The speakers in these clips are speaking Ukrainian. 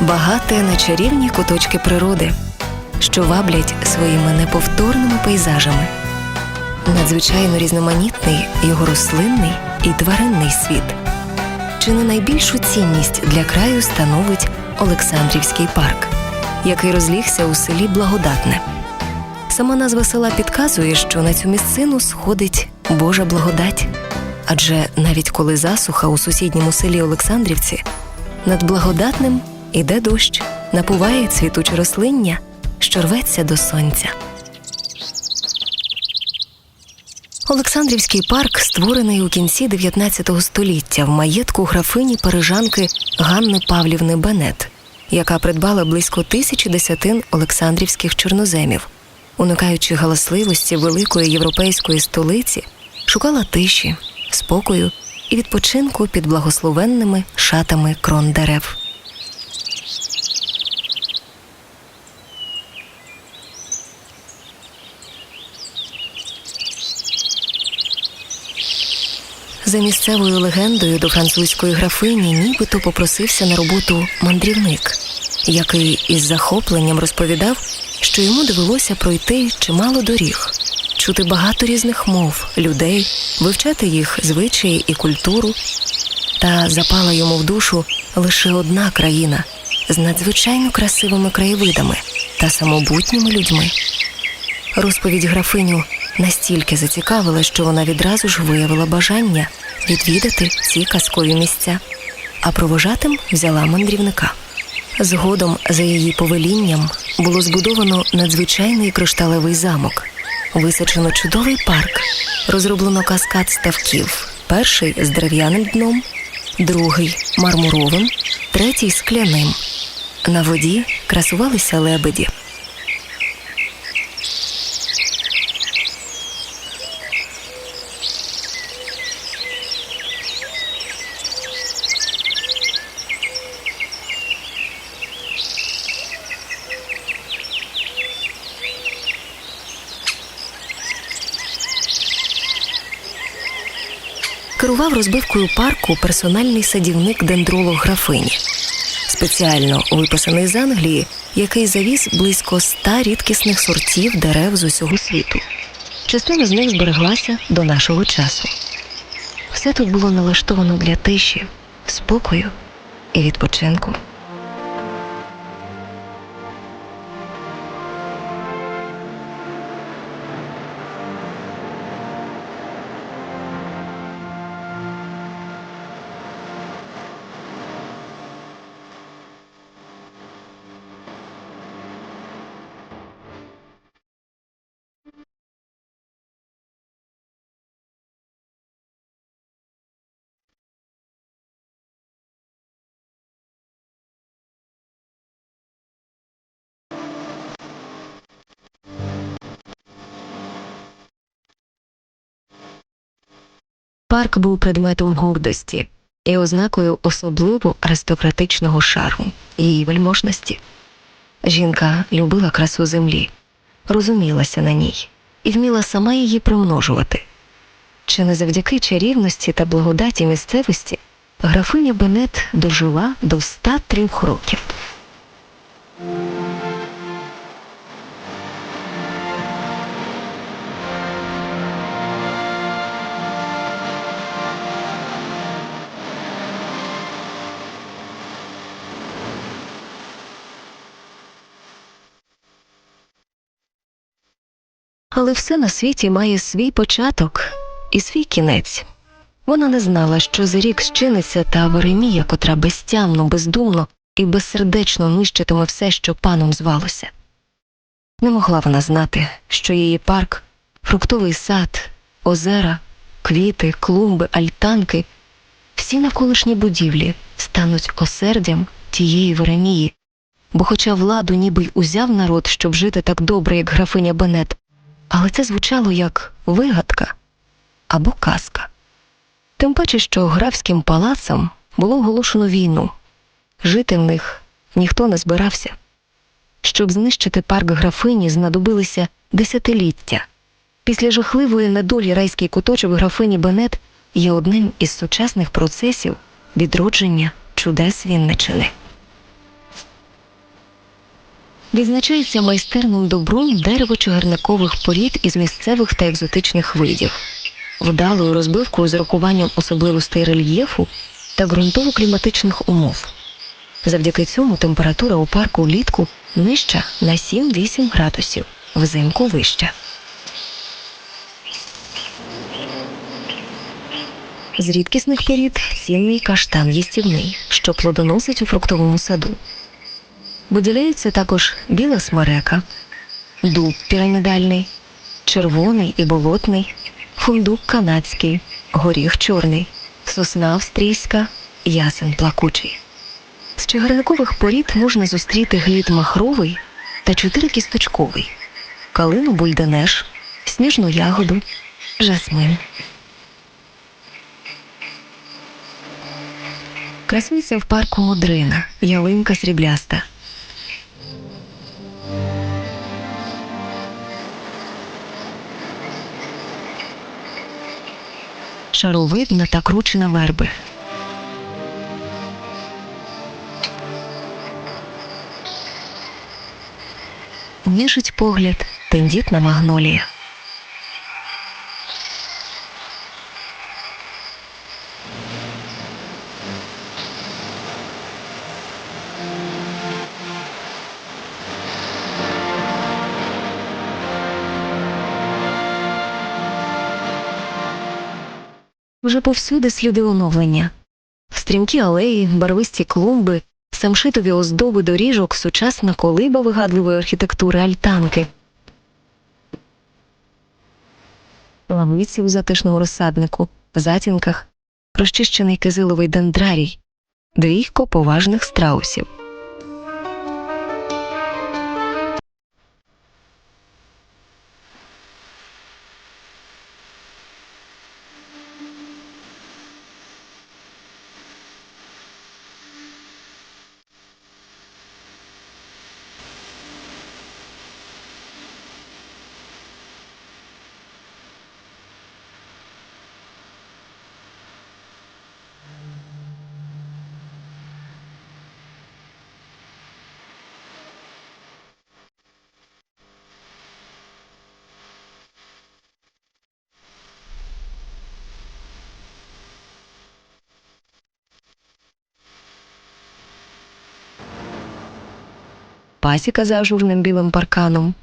Багате на чарівні куточки природи, що ваблять своїми неповторними пейзажами. Надзвичайно різноманітний його рослинний і тваринний світ. Чи не найбільшу цінність для краю становить Олександрівський парк, який розлігся у селі Благодатне. Сама назва села підказує, що на цю місцину сходить Божа благодать. Адже навіть коли засуха у сусідньому селі Олександрівці, над благодатним іде дощ, напуває цвітуче рослиння, що рветься до сонця. Олександрівський парк створений у кінці 19 століття в маєтку графині парижанки Ганни Павлівни Бенет, яка придбала близько тисячі десятин олександрівських чорноземів, уникаючи галасливості великої європейської столиці, шукала тиші, спокою і відпочинку під благословенними шатами крон дерев. За місцевою легендою до французької графині нібито попросився на роботу мандрівник, який із захопленням розповідав, що йому довелося пройти чимало доріг, чути багато різних мов, людей, вивчати їх звичаї і культуру. Та запала йому в душу лише одна країна з надзвичайно красивими краєвидами та самобутніми людьми. Розповідь графиню настільки зацікавила, що вона відразу ж виявила бажання відвідати ці казкові місця, а провожатим взяла мандрівника. Згодом, за її повелінням, було збудовано надзвичайний кришталевий замок, висаджено чудовий парк, розроблено каскад ставків: перший з дерев'яним дном, другий мармуровим, третій скляним. На воді красувалися лебеді. Керував розбивкою парку персональний садівник дендролог графині, спеціально виписаний з Англії, який завіз близько ста рідкісних сортів дерев з усього світу. Частина з них збереглася до нашого часу. Все тут було налаштовано для тиші, спокою і відпочинку. Парк був предметом гордості і ознакою особливо аристократичного шарму і вельможності. Жінка любила красу землі, розумілася на ній і вміла сама її примножувати. Чи не завдяки чарівності та благодаті місцевості графиня Бенет дожила до 103 років. Але все на світі має свій початок і свій кінець. Вона не знала, що за рік щиниться та Веремія, котра безтямно, бездумно і безсердечно нищитиме все, що паном звалося. Не могла вона знати, що її парк, фруктовий сад, озера, квіти, клумби, альтанки, всі навколишні будівлі стануть осердям тієї Веремії, бо, хоча владу ніби й узяв народ, щоб жити так добре, як графиня Бенет, але це звучало як вигадка або казка. Тим паче, що графським палацам було оголошено війну. Жити в них ніхто не збирався. Щоб знищити парк графині, знадобилися десятиліття. Після жахливої недолі райський куточок графині Бенет є одним із сучасних процесів відродження чудес Вінничини. Відзначається майстерним добром дерево-чагарникових порід із місцевих та екзотичних видів, вдалою розбивкою з урахуванням особливостей рельєфу та ґрунтово-кліматичних умов. Завдяки цьому температура у парку влітку нижча на 7-8 градусів, взимку вища. З рідкісних порід цінний каштан їстівний, що плодоносить у фруктовому саду. Виділяється також біла смерека, дуб пірамідальний, червоний і болотний, фундук канадський, горіх чорний, сосна австрійська, ясен плакучий. З чагарникових порід можна зустріти глід махровий та чотирикісточковий, калину бульденеш, сніжну ягоду, жасмин. Красується в парку Модрина, ялинка срібляста. Шаровидна та кручена верби. Ніжить погляд тендітна магнолія. Вже повсюди сліди оновлення. Стрімкі алеї, барвисті клумби, самшитові оздоби доріжок, сучасна колиба вигадливої архітектури альтанки. Лавиці у затишному розсаднику, в затінках, розчищений кизиловий дендрарій, двійко поважних страусів. Пасіка за ажурним білим парканом.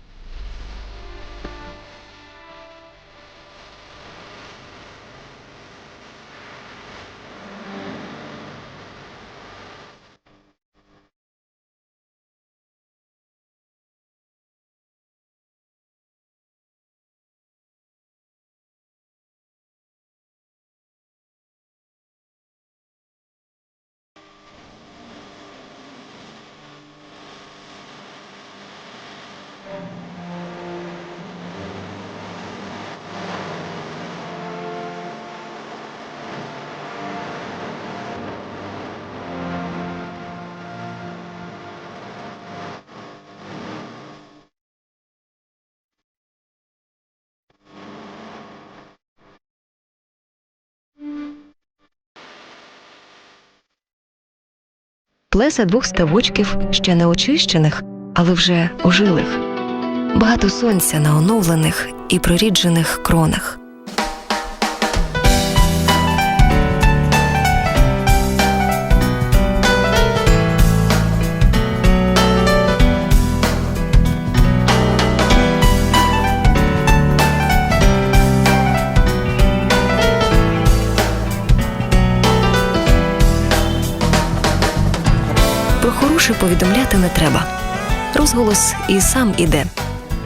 Плеса двох ставочків, ще не очищених, але вже ожилих. Багато сонця на оновлених і проріджених кронах. Про хороше повідомляти не треба. Розголос і сам іде.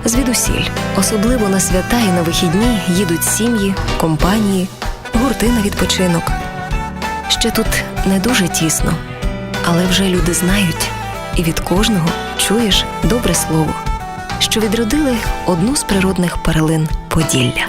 Звідусіль, особливо на свята і на вихідні їдуть сім'ї, компанії, гурти на відпочинок. Ще тут не дуже тісно, але вже люди знають, і від кожного чуєш добре слово, що відродили одну з природних перлин Поділля.